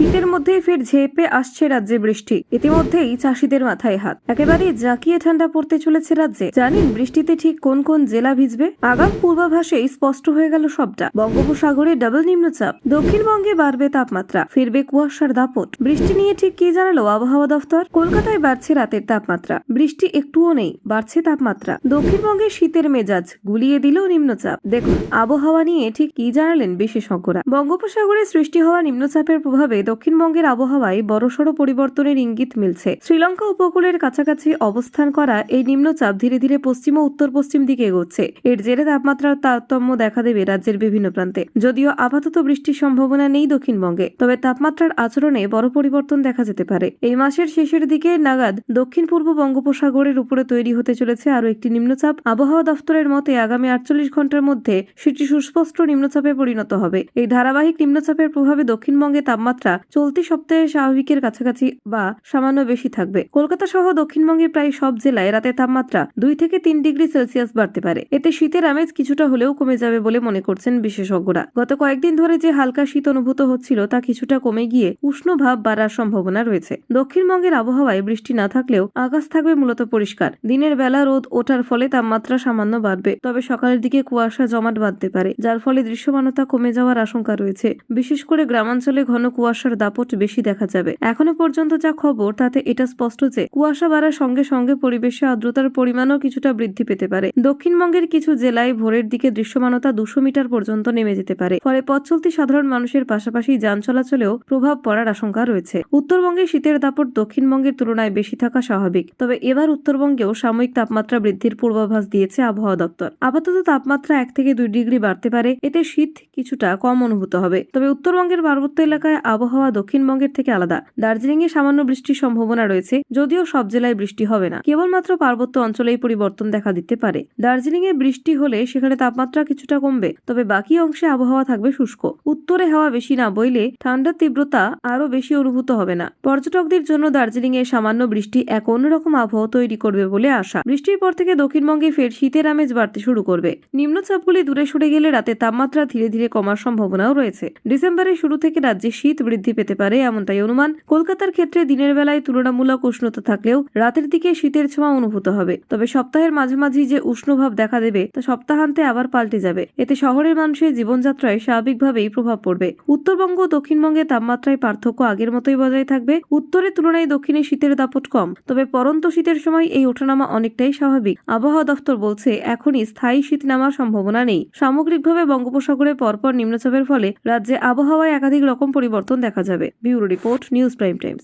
শীতের মধ্যেই ফের ঝেপে আসছে রাজ্যে বৃষ্টি। ইতিমধ্যেই চাষিদের মাথায় হাত। একেবারেই জাঁকিয়ে ঠান্ডা পড়তে চলেছে রাজ্যে। জানেন, বৃষ্টিতে ঠিক কোন কোন জেলা ভিজবে? আগাম পূর্বাভাসেই স্পষ্ট হয়ে গেল সবটা। বঙ্গোপসাগরে ডাবল নিম্নচাপ। দক্ষিণবঙ্গে বাড়বে তাপমাত্রা। ফিরবে কুয়াশার দাপট। বৃষ্টি নিয়ে ঠিক কি জানালো আবহাওয়া দফতর? কলকাতায় বাড়ছে রাতের তাপমাত্রা। বৃষ্টি একটুও নেই, বাড়ছে তাপমাত্রা। দক্ষিণবঙ্গে শীতের মেজাজ গুলিয়ে দিল নিম্নচাপ। দেখুন, আবহাওয়া নিয়ে ঠিক কি জানালেন বিশেষজ্ঞরা। বঙ্গোপসাগরে সৃষ্টি হওয়া নিম্নচাপের প্রভাবে দক্ষিণবঙ্গের আবহাওয়ায় বড়সড় পরিবর্তনের ইঙ্গিত মিলছে। শ্রীলঙ্কা উপকূলের কাছাকাছি অবস্থান করা এই নিম্নচাপ ধীরে ধীরে পশ্চিম ও উত্তর পশ্চিম দিকে এগোচ্ছে। এর জেরে তাপমাত্রার তারতম্য দেখা দেবে রাজ্যের বিভিন্ন প্রান্তে। যদিও আপাতত বৃষ্টির সম্ভাবনা নেই দক্ষিণবঙ্গে, তবে তাপমাত্রার আচরণে বড় পরিবর্তন দেখা যেতে পারে। এই মাসের শেষের দিকে নাগাদ দক্ষিণ পূর্ব বঙ্গোপসাগরের উপরে তৈরি হতে চলেছে আরও একটি নিম্নচাপ। আবহাওয়া দফতরের মতে আগামী আটচল্লিশ ঘণ্টার মধ্যে সেটি সুস্পষ্ট নিম্নচাপে পরিণত হবে। এই ধারাবাহিক নিম্নচাপের প্রভাবে দক্ষিণবঙ্গে তাপমাত্রা চলতি সপ্তাহে স্বাভাবিকের কাছাকাছি বা সামান্য বেশি থাকবে। কলকাতা সহ দক্ষিণবঙ্গের প্রায় সব জেলায় রাতে তাপমাত্রা দুই থেকে তিন ডিগ্রি সেলসিয়াস বাড়তে পারে। এতে শীতের আমেজ কিছুটা হলেও কমে যাবে বলে মনে করছেন বিশেষজ্ঞরা। গত কয়েকদিন ধরে যে হালকা শীত অনুভূত হচ্ছিল তা কিছুটা কমে গিয়ে উষ্ণ ভাব বাড়ার সম্ভাবনা রয়েছে। দক্ষিণবঙ্গের আবহাওয়ায় বৃষ্টি না থাকলেও আকাশ থাকবে মূলত পরিষ্কার। দিনের বেলা রোদ ওঠার ফলে তাপমাত্রা সামান্য বাড়বে, তবে সকালের দিকে কুয়াশা জমাট বাঁধতে পারে, যার ফলে দৃশ্যমানতা কমে যাওয়ার আশঙ্কা রয়েছে। বিশেষ করে গ্রামাঞ্চলে ঘন কুয়াশার দাপট বেশি দেখা যাবে। এখনও পর্যন্ত যা খবর, তাতে এটা স্পষ্ট যে কুয়াশা বাড়ার সঙ্গে সঙ্গে পরিবেশে আর্দ্রতার পরিমাণও কিছুটা বৃদ্ধি পেতে পারে। দক্ষিণবঙ্গের কিছু জেলায় ভোরের দিকে দৃশ্যমানতা দুশো মিটার পর্যন্ত নেমে যেতে পারে। ফলে পথ চলতি সাধারণ মানুষের পাশাপাশি যান চলাচলেও প্রভাব পড়ার আশঙ্কা রয়েছে। উত্তরবঙ্গে শীতের দাপট দক্ষিণবঙ্গের তুলনায় বেশি থাকা স্বাভাবিক। তবে এবার উত্তরবঙ্গেও সাময়িক তাপমাত্রা বৃদ্ধির পূর্বাভাস দিয়েছে আবহাওয়া দপ্তর। আপাতত তাপমাত্রা এক থেকে দুই ডিগ্রি বাড়তে পারে। এতে শীত কিছুটা কম অনুভূত হবে। তবে উত্তরবঙ্গের পার্বত্য এলাকায় আবহাওয়া দক্ষিণবঙ্গের থেকে আলাদা। দার্জিলিং এ সামান্য বৃষ্টির সম্ভাবনা রয়েছে, যদিও সব জেলায় বৃষ্টি হবে না। কেবলমাত্র পার্বত্য অঞ্চলেই পরিবর্তন দেখা দিতে পারে। দার্জিলিং এ বৃষ্টি হলে সেখানে তাপমাত্রা কিছুটা কমবে, তবে বাকি অংশে আবহাওয়া থাকবে শুষ্ক। উত্তরে হাওয়া বেশি না বইলে ঠান্ডার তীব্রতা আরও বেশি অনুভূত হবে না। পর্যটকদের জন্য দার্জিলিং এ সামান্য বৃষ্টি এক অন্যরকম আবহাওয়া তৈরি করবে বলে আশা। বৃষ্টির পর থেকে দক্ষিণবঙ্গে ফের শীতের আমেজ বাড়তে শুরু করবে। নিম্নচাপগুলি দূরে সরে গেলে রাতে তাপমাত্রা ধীরে ধীরে কমার সম্ভাবনাও রয়েছে। ডিসেম্বরের শুরু থেকে রাজ্যে শীত বৃদ্ধি পেতে পারে এমনটাই অনুমান। কলকাতার ক্ষেত্রে দিনের বেলায় তুলনামূলক উষ্ণতা থাকলেও রাতের দিকে শীতের ছোঁয়া অনুভূত হবে। তবে সপ্তাহের মাঝামাঝি যে উষ্ণভাব দেখা দেবে, তা সপ্তাহান্তে আবার পাল্টে যাবে। এতে শহরের মানুষের জীবনযাত্রায় স্বাভাবিকভাবেই প্রভাব পড়বে। উত্তরবঙ্গ ও দক্ষিণবঙ্গে তাপমাত্রায় পার্থক্য আগের মতোই বজায় থাকবে। উত্তরের তুলনায় দক্ষিণে শীতের দাপট কম। তবে পরন্ত শীতের সময় এই ওঠানামা অনেকটাই স্বাভাবিক। আবহাওয়া দফতর বলছে, এখনই স্থায়ী শীত নামার সম্ভাবনা নেই। সামগ্রিকভাবে বঙ্গোপসাগরে পরপর নিম্নচাপের ফলে রাজ্যে আবহাওয়ায় একাধিক রকম পরিবর্তন দেখা যাবে bureau report news prime times.